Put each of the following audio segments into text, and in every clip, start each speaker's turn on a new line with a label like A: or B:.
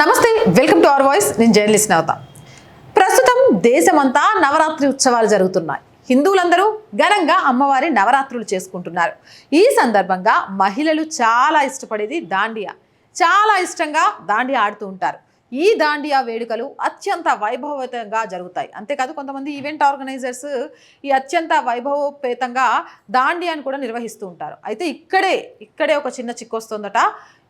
A: నమస్తే welcome to our voice. నేను journalist నవత. ప్రస్తుతం దేశమంతా నవరాత్రి ఉత్సవాలు జరుగుతున్నాయి. హిందువులందరూ ఘనంగా అమ్మవారి నవరాత్రులు చేసుకుంటున్నారు. ఈ సందర్భంగా మహిళలు చాలా ఇష్టపడేది దాండియా. చాలా ఇష్టంగా దాండియా ఆడుతూ ఉంటారు. ఈ దాండియా వేడుకలు అత్యంత వైభవోపేతంగా జరుగుతాయి. అంతేకాదు కొంతమంది ఈవెంట్ ఆర్గనైజర్స్ ఈ అత్యంత వైభవోపేతంగా దాండియాని కూడా నిర్వహిస్తూ ఉంటారు. అయితే ఇక్కడే ఇక్కడే ఒక చిన్న చిక్కు వస్తుందట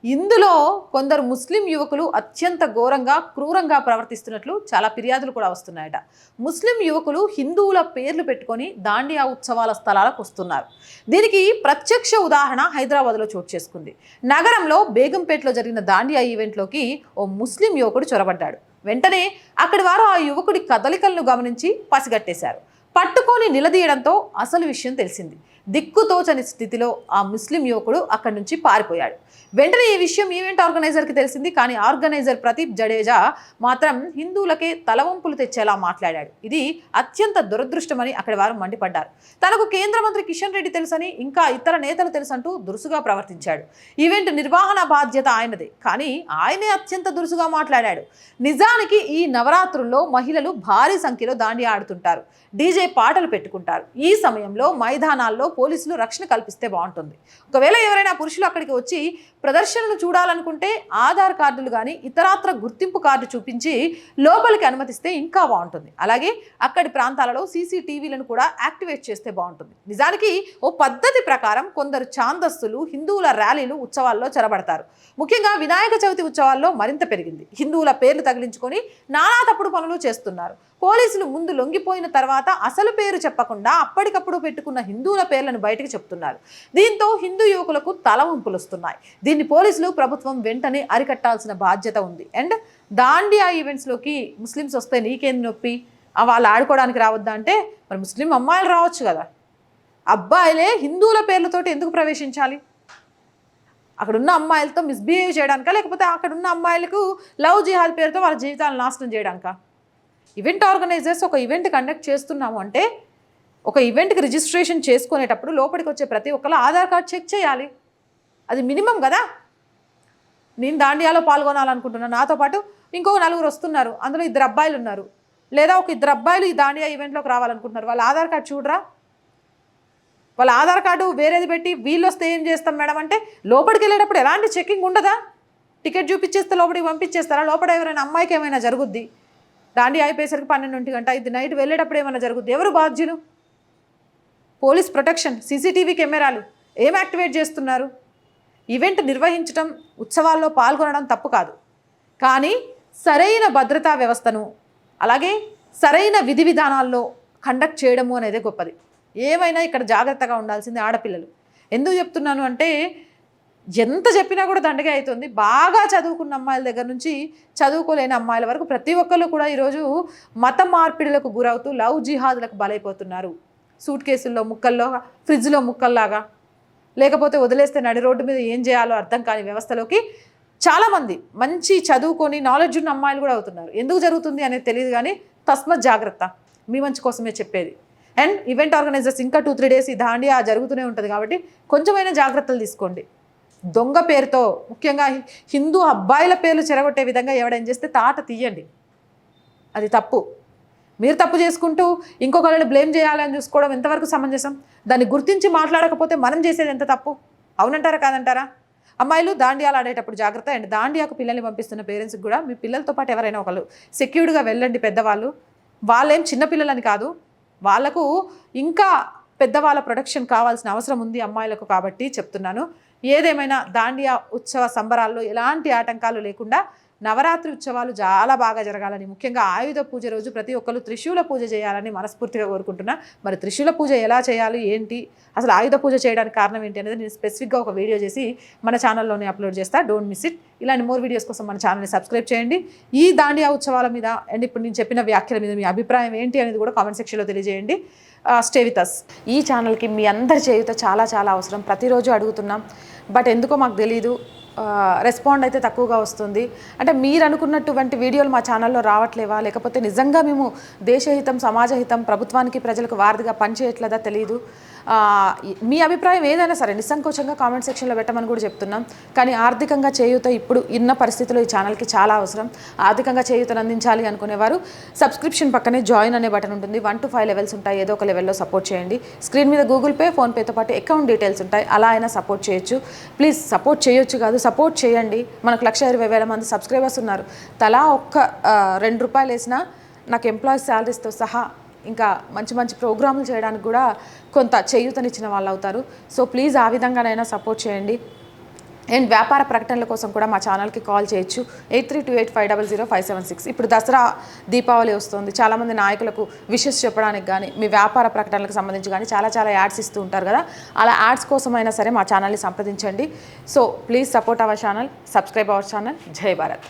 A: ఇందులో కొందరు ముస్లిం యువకులు అత్యంత ఘోరంగా క్రూరంగా ప్రవర్తిస్తున్నట్లు చాలా ఫిర్యాదులు కూడా వస్తున్నాయట. ముస్లిం యువకులు హిందువుల పేర్లు పెట్టుకొని దాండియా ఉత్సవాల స్థలాలకు వస్తున్నారు. దీనికి ప్రత్యక్ష ఉదాహరణ హైదరాబాద్లో చోటు చేసుకుంది. నగరంలో బేగంపేటలో జరిగిన దాండియా ఈవెంట్లోకి ఓ ముస్లిం యువకుడు చొరబడ్డాడు. వెంటనే అక్కడి వారు ఆ యువకుడి కదలికలను గమనించి పసిగట్టేశారు. పట్టుకొని నిలదీయడంతో అసలు విషయం తెలిసింది. దిక్కుతోచని స్థితిలో ఆ ముస్లిం యువకుడు అక్కడి నుంచి పారిపోయాడు. వెంటనే ఈ విషయం ఈవెంట్ ఆర్గనైజర్కి తెలిసింది. కానీ ఆర్గనైజర్ ప్రదీప్ జడేజా మాత్రం హిందువులకే తలవంపులు తెచ్చేలా మాట్లాడాడు. ఇది అత్యంత దురదృష్టమని అక్కడి వారు మండిపడ్డారు. తనకు కేంద్ర మంత్రి కిషన్ రెడ్డి తెలుసని ఇంకా ఇతర నేతలు తెలుసంటూ దురుసుగా ప్రవర్తించాడు. ఈవెంట్ నిర్వహణ బాధ్యత ఆయనదే. కానీ ఆయనే అత్యంత దురుసుగా మాట్లాడాడు. నిజానికి ఈ నవరాత్రుల్లో మహిళలు భారీ సంఖ్యలో దాండి ఆడుతుంటారు. డీజే పాటలు పెట్టుకుంటారు. ఈ సమయంలో మైదానాల్లో పోలీసులు రక్షణ కల్పిస్తే బాగుంటుంది. ఒకవేళ ఎవరైనా పురుషులు అక్కడికి వచ్చి ప్రదర్శనలు చూడాలనుకుంటే ఆధార్ కార్డులు కానీ ఇతరాత్ర గుర్తింపు కార్డు చూపించి లోపలికి అనుమతిస్తే ఇంకా బాగుంటుంది. అలాగే అక్కడి ప్రాంతాలలో సీసీటీవీలను కూడా యాక్టివేట్ చేస్తే బాగుంటుంది. నిజానికి ఓ పద్ధతి ప్రకారం కొందరు ఛాందస్సులు హిందువుల ర్యాలీలు ఉత్సవాల్లో చెరబడతారు. ముఖ్యంగా వినాయక చవితి ఉత్సవాల్లో మరింత పెరిగింది. హిందువుల పేర్లు తగిలించుకొని నానా తప్పుడు పనులు చేస్తున్నారు. పోలీసులు ముందు లొంగిపోయిన తర్వాత అసలు పేరు చెప్పకుండా అప్పటికప్పుడు పెట్టుకున్న హిందువుల పేర్లను బయటకు చెప్తున్నారు. దీంతో హిందూ యువకులకు తలవంపులు వస్తున్నాయి దీన్ని పోలీసులు ప్రభుత్వం వెంటనే అరికట్టాల్సిన బాధ్యత ఉంది. అండ్ దాండియా ఈవెంట్స్లోకి ముస్లిమ్స్ వస్తే నీకేంది నొప్పి? వాళ్ళు ఆడుకోవడానికి రావద్దా అంటే మరి ముస్లిం అమ్మాయిలు రావచ్చు కదా. అబ్బాయిలే హిందువుల పేర్లతోటి ఎందుకు ప్రవేశించాలి? అక్కడున్న అమ్మాయిలతో మిస్బిహేవ్ చేయడానికా? లేకపోతే అక్కడ ఉన్న అమ్మాయిలకు లవ్ జిహాద్ పేరుతో వాళ్ళ జీవితాలను నాశనం చేయడానికా? ఈవెంట్ ఆర్గనైజర్స్ ఒక ఈవెంట్ కండక్ట్ చేస్తున్నాము అంటే ఒక ఈవెంట్కి రిజిస్ట్రేషన్ చేసుకునేటప్పుడు లోపలికి వచ్చే ప్రతి ఒక్కరు ఆధార్ కార్డ్ చెక్ చేయాలి. అది మినిమం కదా? నేను దాండియాలో పాల్గొనాలనుకుంటున్నాను నాతో పాటు ఇంకో నలుగురు వస్తున్నారు అందులో ఇద్దరు అబ్బాయిలు ఉన్నారు. లేదా ఒక ఇద్దరు అబ్బాయిలు ఈ దాండియా ఈవెంట్లోకి రావాలనుకుంటున్నారు. వాళ్ళ ఆధార్ కార్డ్ చూడరా? వాళ్ళ ఆధార్ కార్డు వేరేది పెట్టి వీళ్ళు వస్తే ఏం చేస్తాం మేడం అంటే లోపలికి వెళ్ళేటప్పుడు ఎలాంటి చెకింగ్ ఉండదా? టికెట్ చూపించేస్తే లోపలికి పంపించేస్తారా? లోపల ఎవరైనా అమ్మాయికి ఏమైనా జరుగుద్ది? దాండి అయిపోయేసరికి పన్నెండు గంట ఇది నైట్ వెళ్ళేటప్పుడు ఏమైనా జరుగుద్ది? ఎవరు బాధ్యులు? పోలీస్ ప్రొటెక్షన్ సీసీటీవీ కెమెరాలు ఏం యాక్టివేట్ చేస్తున్నారు? ఈవెంట్ నిర్వహించడం ఉత్సవాల్లో పాల్గొనడం తప్పు కాదు. కానీ సరైన భద్రతా వ్యవస్థను అలాగే సరైన విధి విధానాల్లో కండక్ట్ చేయడము అనేది గొప్పది. ఏమైనా ఇక్కడ జాగ్రత్తగా ఉండాల్సింది ఆడపిల్లలు. ఎందుకు చెప్తున్నాను అంటే ఎంత చెప్పినా కూడా దండగే అవుతుంది. బాగా చదువుకున్న అమ్మాయిల దగ్గర నుంచి చదువుకోలేని అమ్మాయిల వరకు ప్రతి ఒక్కళ్ళు కూడా ఈరోజు మత మార్పిడులకు గురవుతూ లవ్ జిహాదులకు బలైపోతున్నారు. సూట్ కేసుల్లో ముక్కల్లో ఫ్రిడ్జ్లో ముక్కల్లాగా. లేకపోతే వదిలేస్తే నడి రోడ్డు మీద ఏం చేయాలో అర్థం కాని వ్యవస్థలోకి చాలామంది మంచి చదువుకొని నాలెడ్జ్ ఉన్న అమ్మాయిలు కూడా అవుతున్నారు. ఎందుకు జరుగుతుంది అనేది తెలియదు కానీ తస్మత్ జాగ్రత్త. మీ మంచి కోసమే చెప్పేది. అండ్ ఈవెంట్ ఆర్గనైజర్స్ ఇంకా టూ త్రీ డేస్ ఈ దాండియా జరుగుతూనే ఉంటుంది కాబట్టి కొంచెమైనా జాగ్రత్తలు తీసుకోండి. దొంగ పేరుతో ముఖ్యంగా హిందూ అబ్బాయిల పేర్లు చెరగొట్టే విధంగా ఎవడేం చేస్తే తాట తీయండి. అది తప్పు. మీరు తప్పు చేసుకుంటూ ఇంకొకళ్ళు బ్లేమ్ చేయాలని చూసుకోవడం ఎంతవరకు సమంజసం? దాన్ని గుర్తించి మాట్లాడకపోతే మనం చేసేది ఎంత తప్పు? అవునంటారా కాదంటారా? అమ్మాయిలు దాండియాలు ఆడేటప్పుడు జాగ్రత్త. అండ్ దాండియాకు పిల్లల్ని పంపిస్తున్న పేరెంట్స్కి కూడా మీ పిల్లలతో పాటు ఎవరైనా ఒకళ్ళు సెక్యూర్డ్గా వెళ్ళండి పెద్దవాళ్ళు. వాళ్ళేం చిన్నపిల్లలని కాదు. వాళ్ళకు ఇంకా పెద్దవాళ్ళ ప్రొటెక్షన్ కావాల్సిన అవసరం ఉంది అమ్మాయిలకు కాబట్టి చెప్తున్నాను. ఏదేమైనా దాండియా ఉత్సవ సంబరాల్లో ఎలాంటి ఆటంకాలు లేకుండా నవరాత్రి ఉత్సవాలు చాలా బాగా జరగాలని ముఖ్యంగా ఆయుధ పూజ రోజు ప్రతి ఒక్కరు త్రిశూల పూజ చేయాలని మనస్ఫూర్తిగా కోరుకుంటున్నా. మరి త్రిశూల పూజ ఎలా చేయాలి ఏంటి అసలు ఆయుధ పూజ చేయడానికి కారణం ఏంటి అనేది నేను స్పెసిఫిక్గా ఒక వీడియో చేసి మన ఛానల్లోనే అప్లోడ్ చేస్తా. డోంట్ మిస్ ఇట్ ఇలాంటి మోర్ వీడియోస్ కోసం మన ఛానల్ని సబ్స్క్రైబ్ చేయండి. ఈ దాండియా ఉత్సవాల మీద అండ్ ఇప్పుడు నేను చెప్పిన వ్యాఖ్యల మీద మీ అభిప్రాయం ఏంటి అనేది కూడా కామెంట్ సెక్షన్లో తెలియజేయండి. స్టే విత్ అస్ ఈ ఛానల్కి మీ అందరి చేయుత చాలా చాలా అవసరం. ప్రతిరోజు అడుగుతున్నాం. బట్ ఎందుకో మాకు తెలియదు రెస్పాండ్ అయితే తక్కువగా వస్తుంది. అంటే మీరు అనుకున్నటువంటి వీడియోలు మా ఛానల్లో రావట్లేవా? లేకపోతే నిజంగా మేము దేశహితం సమాజహితం ప్రభుత్వానికి ప్రజలకు వారధిగా పనిచేయట్లేదా తెలియదు మీ అభిప్రాయం ఏదైనా సరే నిస్సంకోచంగా కామెంట్ సెక్షన్లో పెట్టమని కూడా చెప్తున్నాం. కానీ ఆర్థికంగా చేయూత ఇప్పుడు ఇన్న పరిస్థితుల్లో ఈ ఛానల్కి చాలా అవసరం. ఆర్థికంగా చేయూతను అందించాలి అనుకునేవారు సబ్స్క్రిప్షన్ పక్కనే జాయిన్ అనే బటన్ ఉంటుంది. వన్ టు ఫైవ్ లెవెల్స్ ఉంటాయి. ఏదో ఒక లెవెల్లో సపోర్ట్ చేయండి. స్క్రీన్ మీద గూగుల్ పే ఫోన్పేతో పాటు అకౌంట్ డీటెయిల్స్ ఉంటాయి. అలా అయినా సపోర్ట్ చేయొచ్చు. ప్లీజ్ సపోర్ట్ చేయొచ్చు కాదు సపోర్ట్ చేయండి. మనకు లక్ష ఇరవై వేల మంది సబ్స్క్రైబర్స్ ఉన్నారు. తలా ఒక్క రెండు రూపాయలు వేసినా నాకు ఎంప్లాయీస్ శాలరీస్తో సహా ఇంకా మంచి మంచి ప్రోగ్రాములు చేయడానికి కూడా కొంత చేయూతనిచ్చిన వాళ్ళు అవుతారు సో ప్లీజ్ ఆ విధంగానైనా సపోర్ట్ చేయండి. అండ్ వ్యాపార ప్రకటనల కోసం కూడా మా ఛానల్కి కాల్ చేయొచ్చు. Eight three two eight five double zero five seven six ఇప్పుడు దసరా దీపావళి వస్తుంది. చాలామంది నాయకులకు విషెస్ చెప్పడానికి కానీ మీ వ్యాపార ప్రకటనలకు సంబంధించి కానీ చాలా చాలా యాడ్స్ ఇస్తూ ఉంటారు కదా. అలా యాడ్స్ కోసమైనా సరే మా ఛానల్ని సంప్రదించండి. So please support our channel subscribe our channel. జై భారత్.